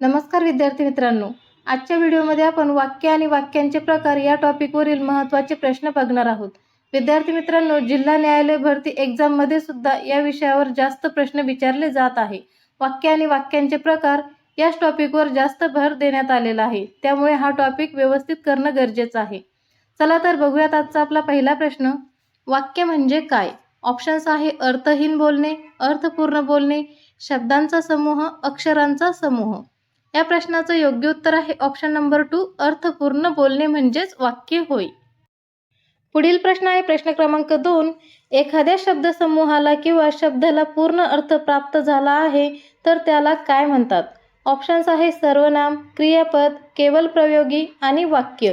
नमस्कार विद्यार्थी मित्रांनो. आजच्या व्हिडिओमध्ये आपण वाक्य आणि वाक्यांचे प्रकार या टॉपिकवरील महत्त्वाचे प्रश्न बघणार आहोत. विद्यार्थी मित्रांनो जिल्हा न्यायालय भरती एक्झाममध्ये सुद्धा या विषयावर जास्त प्रश्न विचारले जात आहे. वाक्य आणि वाक्यांचे प्रकार याच टॉपिकवर जास्त भर देण्यात आलेला आहे. त्यामुळे हा टॉपिक व्यवस्थित करणं गरजेचं आहे. चला तर बघूयात आजचा आपला पहिला प्रश्न. वाक्य म्हणजे काय? ऑप्शन्स आहे अर्थहीन बोलणे अर्थपूर्ण बोलणे शब्दांचा समूह अक्षरांचा समूह. या प्रश्नाचं योग्य उत्तर आहे ऑप्शन नंबर टू अर्थपूर्ण बोलणे म्हणजेच वाक्य होय. पुढील प्रश्न आहे प्रश्न क्रमांक दोन एखाद्या शब्दसमूहाला किंवा शब्दाला पूर्ण अर्थ प्राप्त झाला आहे तर त्याला काय म्हणतात? ऑप्शन्स आहे सर्वनाम क्रियापद केवल प्रयोगी आणि वाक्य.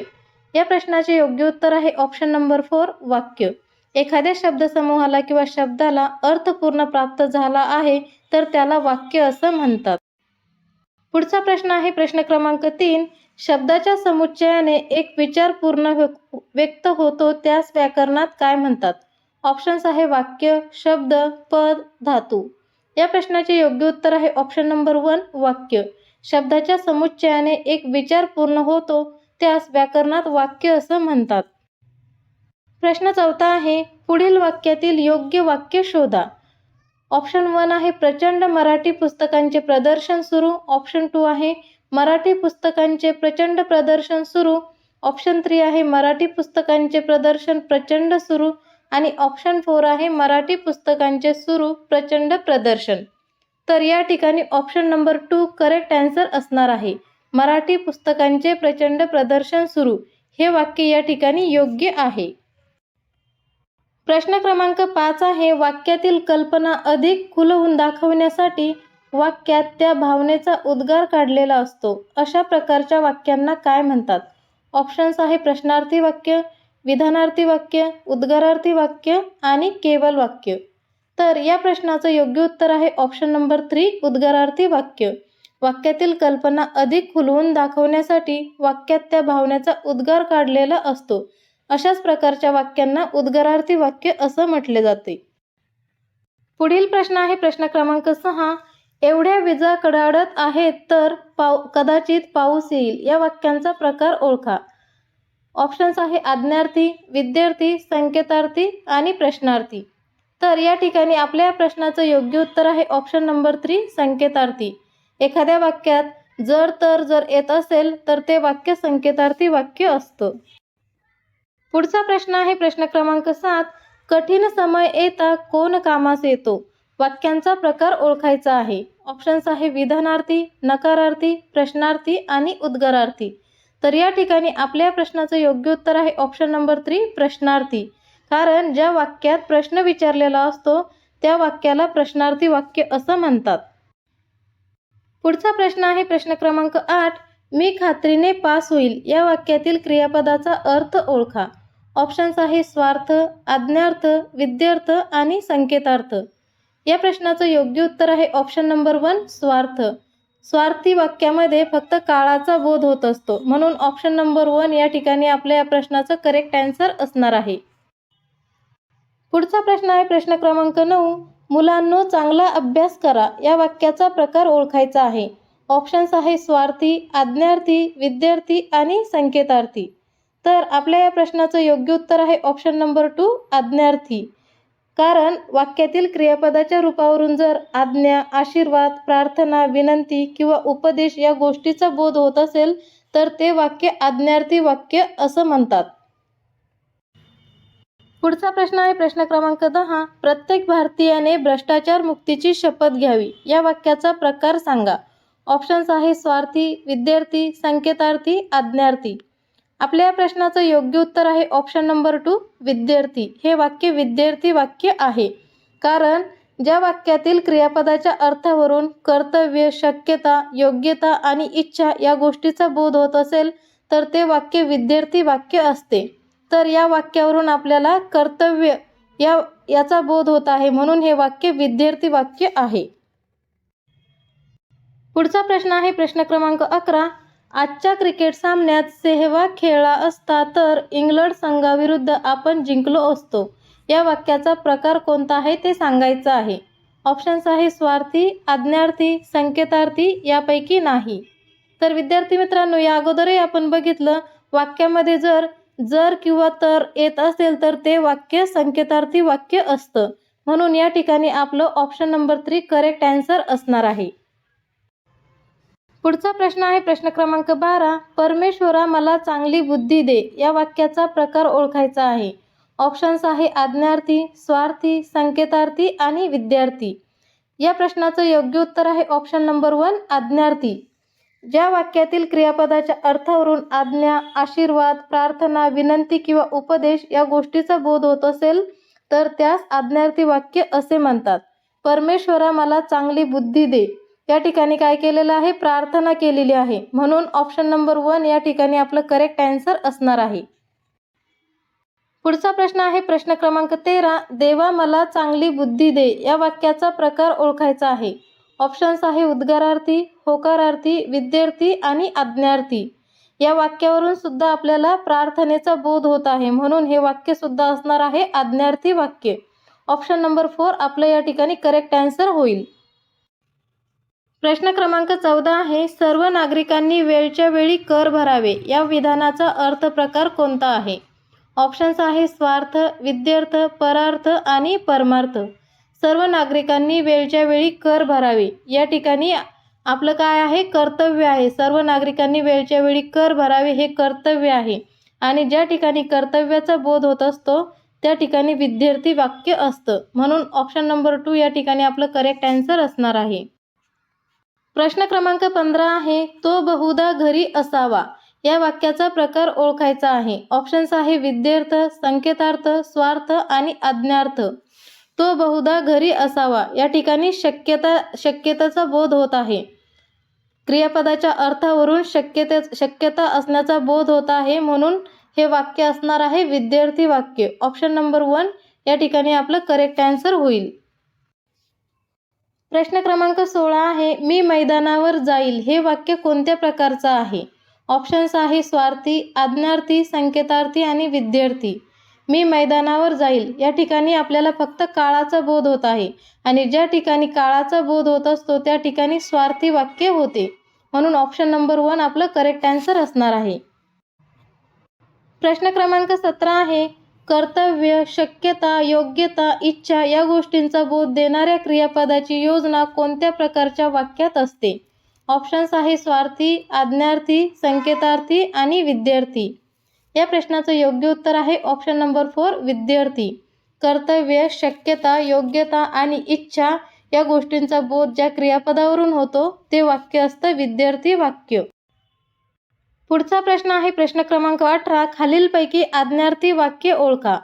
या प्रश्नाचे योग्य उत्तर आहे ऑप्शन नंबर फोर वाक्य. एखाद्या शब्दसमूहाला किंवा शब्दाला अर्थपूर्ण प्राप्त झाला आहे तर त्याला वाक्य असं म्हणतात. पुढचा प्रश्न आहे प्रश्न क्रमांक तीन. शब्दाच्या समुच्चयाने एक विचार पूर्ण व्य- व्यक्त होतो त्यास व्याकरणात काय म्हणतात? ऑप्शन्स आहे वाक्य शब्द पद धातू. या प्रश्नाचे योग्य उत्तर आहे ऑप्शन नंबर वन वाक्य. शब्दाच्या समुच्चयाने एक विचार पूर्ण होतो त्यास व्याकरणात वाक्य असं म्हणतात. प्रश्न चौथा आहे पुढील वाक्यातील योग्य वाक्य शोधा. ऑप्शन वन आहे प्रचंड मराठी पुस्तकांचे प्रदर्शन सुरू. ऑप्शन टू आहे मराठी पुस्तकांचे प्रचंड प्रदर्शन सुरू. ऑप्शन थ्री आहे मराठी पुस्तकांचे प्रदर्शन प्रचंड सुरू. आणि ऑप्शन फोर आहे मराठी पुस्तकांचे सुरू प्रचंड प्रदर्शन. तर या ठिकाणी option number two correct answer असणार आहे. मराठी पुस्तकांचे प्रचंड प्रदर्शन सुरू. हे वाक्य या ठिकाणी योग्य आहे. प्रश्न क्रमांक पाच आहे वाक्यातील कल्पना अधिक खुलवून दाखवण्यासाठी वाक्यात त्या भावनेचा उद्गार काढलेला असतो. अशा प्रकारच्या वाक्यांना काय म्हणतात? ऑप्शन्स आहे प्रश्नार्थी वाक्य विधानार्थी वाक्य उद्गारार्थी वाक्य आणि केवल वाक्य. तर या प्रश्नाचं योग्य उत्तर आहे ऑप्शन नंबर थ्री उद्गारार्थी वाक्य. वाक्यातील कल्पना अधिक खुलवून दाखवण्यासाठी वाक्यात त्या भावनेचा उद्गार काढलेला असतो. अशाच प्रकारच्या वाक्यांना उद्गारार्थी वाक्य असं म्हटले जाते. पुढील प्रश्न आहे प्रश्न क्रमांक सहा. एवढ्या विजा कडाडत आहेत तर पाव कदाचित पाऊस येईल. या वाक्यांचा प्रकार ओळखा. ऑप्शन्स आहे आज्ञार्थी विद्यार्थी संकेतार्थी आणि प्रश्नार्थी. तर या ठिकाणी आपल्या प्रश्नाचं योग्य उत्तर आहे ऑप्शन नंबर थ्री संकेतार्थी. एखाद्या वाक्यात जर तर जर येत असेल तर ते वाक्य संकेतार्थी वाक्य असतं. पुढचा प्रश्न आहे प्रश्न क्रमांक सात. कठीण समय येता कोण कामास येतो? वाक्यांचा प्रकार ओळखायचा आहे. ऑप्शन्स आहे विधानार्थी नकारार्थी प्रश्नार्थी आणि उद्गारार्थी. तर या ठिकाणी आपल्या प्रश्नाचं योग्य उत्तर आहे ऑप्शन नंबर थ्री प्रश्नार्थी. कारण ज्या वाक्यात प्रश्न विचारलेला असतो त्या वाक्याला प्रश्नार्थी वाक्य असं म्हणतात. पुढचा प्रश्न आहे प्रश्न क्रमांक आठ. मी खात्रीने पास होईल. या वाक्यातील क्रियापदाचा अर्थ ओळखा. ऑप्शन्स आहे स्वार्थ आज्ञार्थ विद्यार्थ आणि संकेतार्थ. या प्रश्नाचं योग्य उत्तर आहे ऑप्शन नंबर वन स्वार्थ. स्वार्थी वाक्यामध्ये फक्त काळाचा बोध होत असतो. म्हणून ऑप्शन नंबर वन या ठिकाणी आपल्या या प्रश्नाचं करेक्ट आन्सर असणार आहे. पुढचा प्रश्न आहे प्रश्न क्रमांक नऊ. मुलांनो चांगला अभ्यास करा. या वाक्याचा प्रकार ओळखायचा आहे. ऑप्शन्स आहे स्वार्थी आज्ञार्थी विद्यार्थी आणि संकेतार्थी. तर आपल्या या प्रश्नाचं योग्य उत्तर आहे ऑप्शन नंबर टू आज्ञार्थी. कारण वाक्यातील क्रियापदाच्या रूपावरून जर आज्ञा आशीर्वाद प्रार्थना विनंती किंवा उपदेश या गोष्टीचा बोध होत असेल तर ते वाक्य आज्ञार्थी वाक्य असं म्हणतात. पुढचा प्रश्न आहे प्रश्न क्रमांक दहा प्रत्येक भारतीयाने भ्रष्टाचार मुक्तीची शपथ घ्यावी. या वाक्याचा प्रकार सांगा. ऑप्शन्स आहे स्वार्थी विद्यार्थी संकेतार्थी आज्ञार्थी. आपल्या या प्रश्नाचं योग्य उत्तर आहे ऑप्शन नंबर टू विद्यार्थी. हे वाक्य विद्यार्थी वाक्य आहे. कारण ज्या वाक्यातील क्रियापदाच्या अर्थावरून कर्तव्य शक्यता योग्यता आणि इच्छा या गोष्टीचा बोध होत असेल तर ते वाक्य विद्यार्थी वाक्य असते. तर या वाक्यावरून आपल्याला कर्तव्य या याचा बोध होत आहे म्हणून हे वाक्य विद्यार्थी वाक्य आहे. पुढचा प्रश्न आहे प्रश्न क्रमांक अकरा आजच्या क्रिकेट सामन्यात सेहवाग खेळला असता तर इंग्लंड संघाविरुद्ध आपण जिंकलो असतो. या वाक्याचा प्रकार कोणता आहे ते सांगायचं आहे. ऑप्शन्स आहे स्वार्थी आज्ञार्थी संकेतार्थी यापैकी नाही. तर विद्यार्थी मित्रांनो या अगोदरही आपण बघितलं वाक्यामध्ये जर जर किंवा तर येत असेल तर ते वाक्य संकेतार्थी वाक्य असतं. म्हणून या ठिकाणी आपलं option number three correct answer असणार आहे. पुढचा प्रश्न आहे प्रश्न क्रमांक बारा. परमेश्वरा मला चांगली बुद्धी दे या वाक्याचा प्रकार ओळखायचा आहे. ऑप्शन्स आहे आज्ञार्थी स्वार्थी संकेतार्थी आणि विद्यार्थी. या प्रश्नाचं योग्य उत्तर आहे ऑप्शन नंबर वन आज्ञार्थी. ज्या वाक्यातील क्रियापदाच्या अर्थावरून आज्ञा आशीर्वाद प्रार्थना विनंती किंवा उपदेश या गोष्टीचा बोध होत असेल तर त्यास आज्ञार्थी वाक्य असे म्हणतात. परमेश्वरा मला चांगली बुद्धी दे या ठिकाणी काय केलेलं आहे? प्रार्थना केलेली आहे. म्हणून ऑप्शन नंबर वन या ठिकाणी आपलं करेक्ट अँसर असणार आहे. पुढचा प्रश्न आहे प्रश्न क्रमांक तेरा देवा मला चांगली बुद्धी दे या वाक्याचा प्रकार ओळखायचा आहे. ऑप्शन्स आहे उद्गारार्थी होकारार्थी विद्यार्थी आणि आज्ञार्थी. या वाक्यावरून सुद्धा आपल्याला प्रार्थनेचा बोध होत आहे. म्हणून हे वाक्य सुद्धा असणार आहे आज्ञार्थी वाक्य. ऑप्शन नंबर फोर आपलं या ठिकाणी करेक्ट अँसर होईल. प्रश्न क्रमांक चौदा आहे सर्व नागरिकांनी वेळच्या वेळी कर भरावे या विधानाचा अर्थ प्रकार कोणता आहे? ऑप्शन्स आहे स्वार्थ विद्यार्थ परार्थ आणि परमार्थ. सर्व नागरिकांनी वेळच्या वेळी कर भरावे. या ठिकाणी आपलं काय आहे? कर्तव्य आहे. सर्व नागरिकांनी वेळच्या वेळी कर भरावे हे कर्तव्य आहे. आणि ज्या ठिकाणी कर्तव्याचा बोध होत असतो त्या ठिकाणी विद्यार्थी वाक्य असतं. म्हणून ऑप्शन नंबर टू या ठिकाणी आपलं करेक्ट अँसर असणार आहे. प्रश्न क्रमांक पंधरा आहे तो बहुधा घरी असावा. या वाक्याचा प्रकार ओळखायचा आहे. ऑप्शन्स आहे विद्यार्थ संकेतार्थ स्वार्थ आणि आज्ञार्थ. तो बहुधा घरी असावा. या ठिकाणी शक्यता शक्यतेचा बोध होत आहे. क्रियापदाच्या अर्थावरून शक्यते शक्यता असण्याचा बोध होत आहे म्हणून हे वाक्य असणार आहे विद्यार्थी वाक्य. ऑप्शन नंबर वन या ठिकाणी आपलं करेक्ट आन्सर होईल. प्रश्न क्रमांक सोळा आहे मी मैदानावर जाईल हे वाक्य कोणत्या प्रकारचं आहे? ऑप्शन्स आहे स्वार्थी आज्ञार्थी संकेतार्थी आणि विद्यार्थी. मी मैदानावर जाईल या ठिकाणी आपल्याला फक्त काळाचा बोध होत आहे आणि ज्या ठिकाणी काळाचा बोध होत असतो त्या ठिकाणी स्वार्थी वाक्य होते. म्हणून ऑप्शन नंबर वन आपलं करेक्ट अँसर असणार आहे. प्रश्न क्रमांक सतरा आहे कर्तव्य शक्यता योग्यता इच्छा या गोष्टींचा बोध देणाऱ्या क्रियापदाची योजना कोणत्या प्रकारच्या वाक्यात असते? ऑप्शन्स आहे स्वार्थी आज्ञार्थी संकेतार्थी आणि विद्यार्थी. या प्रश्नाचं योग्य उत्तर आहे ऑप्शन नंबर फोर विद्यार्थी. कर्तव्य शक्यता योग्यता आणि इच्छा या गोष्टींचा बोध ज्या क्रियापदावरून होतो ते वाक्य असतं विद्यार्थी वाक्य. पुढचा प्रश्न आहे प्रश्न क्रमांक अठरा खालीलपैकी आज्ञार्थी वाक्य ओळखा.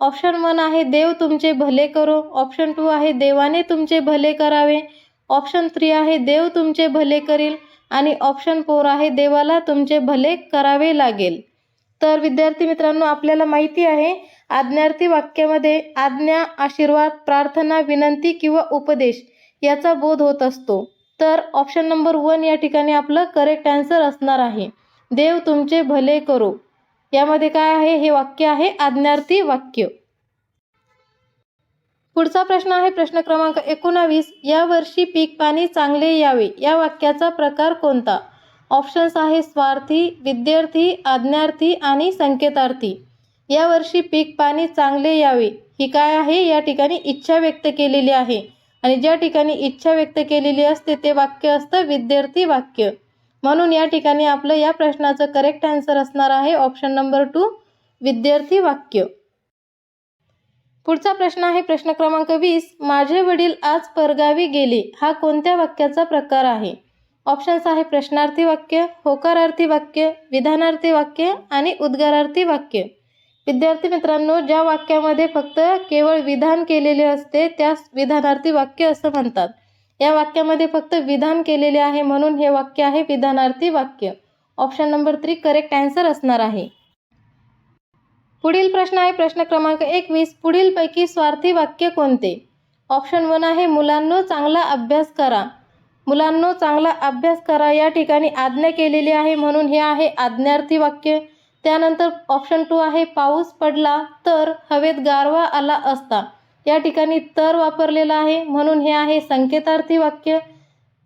ऑप्शन वन आहे देव तुमचे भले करो. ऑप्शन टू आहे देवाने तुमचे भले करावे. ऑप्शन थ्री आहे देव तुमचे भले करील. आणि ऑप्शन फोर आहे देवाला तुमचे भले करावे लागेल. तर विद्यार्थी मित्रांनो आपल्याला माहिती आहे आज्ञार्थी वाक्यामध्ये आज्ञा आशीर्वाद प्रार्थना विनंती किंवा उपदेश याचा बोध होत असतो. तर ऑप्शन नंबर वन या ठिकाणी आपलं करेक्ट अँसर असणार आहे. देव तुमचे भले करो. यामध्ये काय आहे? हे वाक्य आहे आज्ञार्थी वाक्य. पुढचा प्रश्न आहे प्रश्न क्रमांक एकोणावीस. या वर्षी पीक पाणी चांगले यावे. या वाक्याचा प्रकार कोणता? ऑप्शन्स आहे स्वार्थी विद्यार्थी आज्ञार्थी आणि संकेतार्थी. यावर्षी पीक पाणी चांगले यावे. ही काय आहे? या ठिकाणी इच्छा व्यक्त केलेली आहे. आणि ज्या ठिकाणी इच्छा व्यक्त केलेली असते ते वाक्य असतं विद्यार्थी वाक्य. म्हणून या ठिकाणी आपलं या प्रश्नाचं करेक्ट आन्सर असणार आहे. ऑप्शन नंबर टू विद्यार्थी वाक्य. पुढचा प्रश्न आहे प्रश्न क्रमांक वीस. माझे वडील आज परगावी गेले. हा कोणत्या वाक्याचा प्रकार आहे? ऑप्शन्स आहे प्रश्नार्थी वाक्य होकारार्थी वाक्य विधानार्थी वाक्य आणि उद्गारार्थी वाक्य. विद्यार्थी मित्रांनो ज्या वाक्यामध्ये फक्त केवळ विधान केलेले असते त्यास विधानार्थी वाक्य असं म्हणतात. या वाक्यामध्ये फक्त विधान केलेले आहे म्हणून हे वाक्य आहे विधानार्थी वाक्य. Option number three correct answer असणार आहे. पुढील प्रश्न आहे प्रश्न क्रमांक एकवीस. पुढीलपैकी स्वार्थी वाक्य कोणते? ऑप्शन वन आहे मुलांनो चांगला अभ्यास करा. मुलांनो चांगला अभ्यास करा या ठिकाणी आज्ञा केलेली आहे म्हणून हे आहे आज्ञार्थी वाक्य. त्यानंतर ऑप्शन टू आहे पाऊस पडला तर हवेत गारवा आला असता. या ठिकाणी तर वापरलेलं आहे. म्हणून हे आहे संकेतार्थी वाक्य.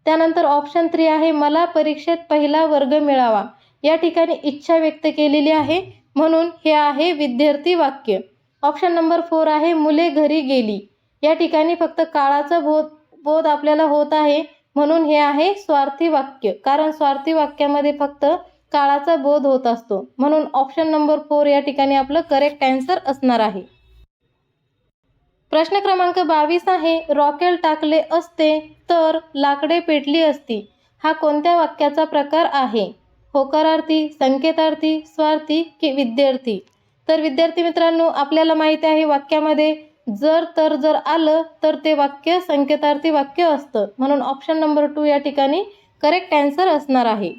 त्यानंतर ऑप्शन थ्री आहे मला परीक्षेत पहिला वर्ग मिळावा. या ठिकाणी इच्छा व्यक्त केलेली आहे. म्हणून हे आहे विद्यार्थी वाक्य. ऑप्शन नंबर फोर आहे मुले घरी गेली. या ठिकाणी फक्त काळाचा बोध बोध आपल्याला होत आहे. म्हणून हे आहे स्वार्थी वाक्य. कारण स्वार्थी वाक्यामध्ये फक्त काळाचा बोध होत असतो. म्हणून ऑप्शन नंबर फोर या ठिकाणी आपलं करेक्ट अँसर असणार आहे. प्रश्न क्रमांक बावीस आहे रॉकेल टाकले असते तर लाकडे पेटली असती. हा कोणत्या वाक्याचा प्रकार आहे? होकारार्थी संकेतार्थी स्वार्थी की विद्यार्थी? तर विद्यार्थी मित्रांनो आपल्याला माहिती आहे वाक्यामध्ये जर तर जर आलं तर ते वाक्य संकेतार्थी वाक्य असतं. म्हणून ऑप्शन नंबर टू या ठिकाणी करेक्ट आन्सर असणार आहे.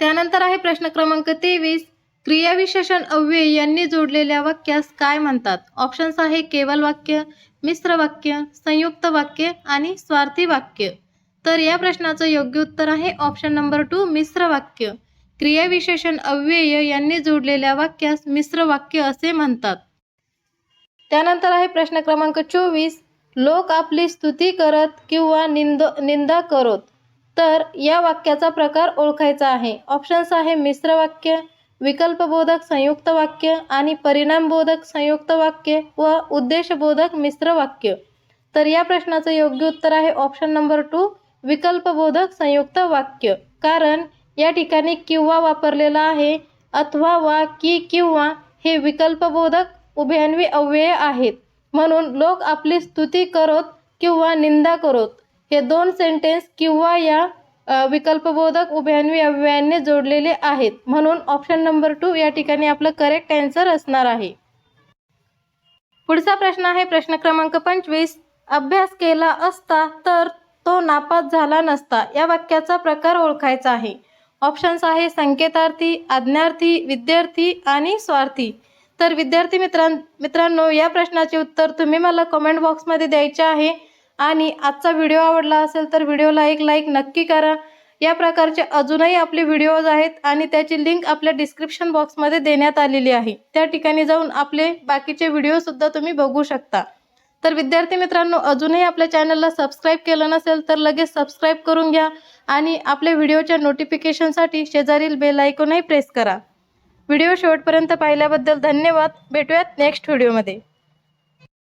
त्यानंतर आहे प्रश्न क्रमांक तेवीस. क्रियाविशेषण अव्यय यांनी जोडलेल्या वाक्यास काय म्हणतात? ऑप्शन्स आहे केवल वाक्य मिश्र वाक्य संयुक्त वाक्य आणि स्वार्थी वाक्य. तर या प्रश्नाचं योग्य उत्तर आहे ऑप्शन नंबर टू मिश्र वाक्य. क्रियाविशेषण अव्यय यांनी जोडलेल्या वाक्यास मिश्र वाक्य असे म्हणतात. त्यानंतर आहे प्रश्न क्रमांक चोवीस लोक आपली स्तुती करत किंवा निंद निंदा करत. तर या वाक्याचा प्रकार ओळखायचा आहे. ऑप्शन्स आहे मिश्र वाक्य विकल्पबोधक संयुक्त वाक्य आणि परिणामबोधक संयुक्त वाक्य व उद्देशबोधक मिश्र वाक्य. तर या प्रश्नाचं योग्य उत्तर आहे ऑप्शन नंबर टू विकल्पबोधक संयुक्त वाक्य कारण या ठिकाणी किंवा वापरलेला आहे अथवा वा की किंवा हे विकल्पबोधक उभयान्वी अव्यय आहेत. म्हणून लोक आपली स्तुती करत किंवा निंदा करत हे दोन सेंटेन्स किंवा या विकल्पबोधक उभयान्वी अव्ययाने जोडलेले आहेत. म्हणून ऑप्शन नंबर टू या ठिकाणी आपलं करेक्ट आन्सर असणार आहे. पुढचा प्रश्न आहे प्रश्न क्रमांक पंचवीस. अभ्यास केला असता तर तो नापास झाला नसता या वाक्याचा प्रकार ओळखायचा आहे. ऑप्शन्स आहे संकेतार्थी आज्ञार्थी विद्यार्थी आणि स्वार्थी. तर विद्यार्थी मित्रां मित्रांनो या प्रश्नाचे उत्तर तुम्ही मला कमेंट बॉक्समध्ये द्यायचे आहे. आणि आजचा व्हिडिओ आवडला असेल तर व्हिडिओला एक लाईक नक्की करा. या प्रकारचे अजूनही आपले व्हिडिओज आहेत आणि त्याची लिंक आपल्या डिस्क्रिप्शन बॉक्समध्ये देण्यात आलेली आहे. त्या ठिकाणी जाऊन आपले बाकीचे व्हिडिओसुद्धा तुम्ही बघू शकता. तर विद्यार्थी मित्रांनो अजूनही आपल्या चॅनलला सबस्क्राईब केलं नसेल तर लगेच सबस्क्राईब करून घ्या आणि आपल्या व्हिडिओच्या नोटिफिकेशनसाठी शेजारील बेल आयकॉनही प्रेस करा. व्हिडिओ शेवटपर्यंत पाहिल्याबद्दल धन्यवाद. भेटूयात नेक्स्ट व्हिडिओमध्ये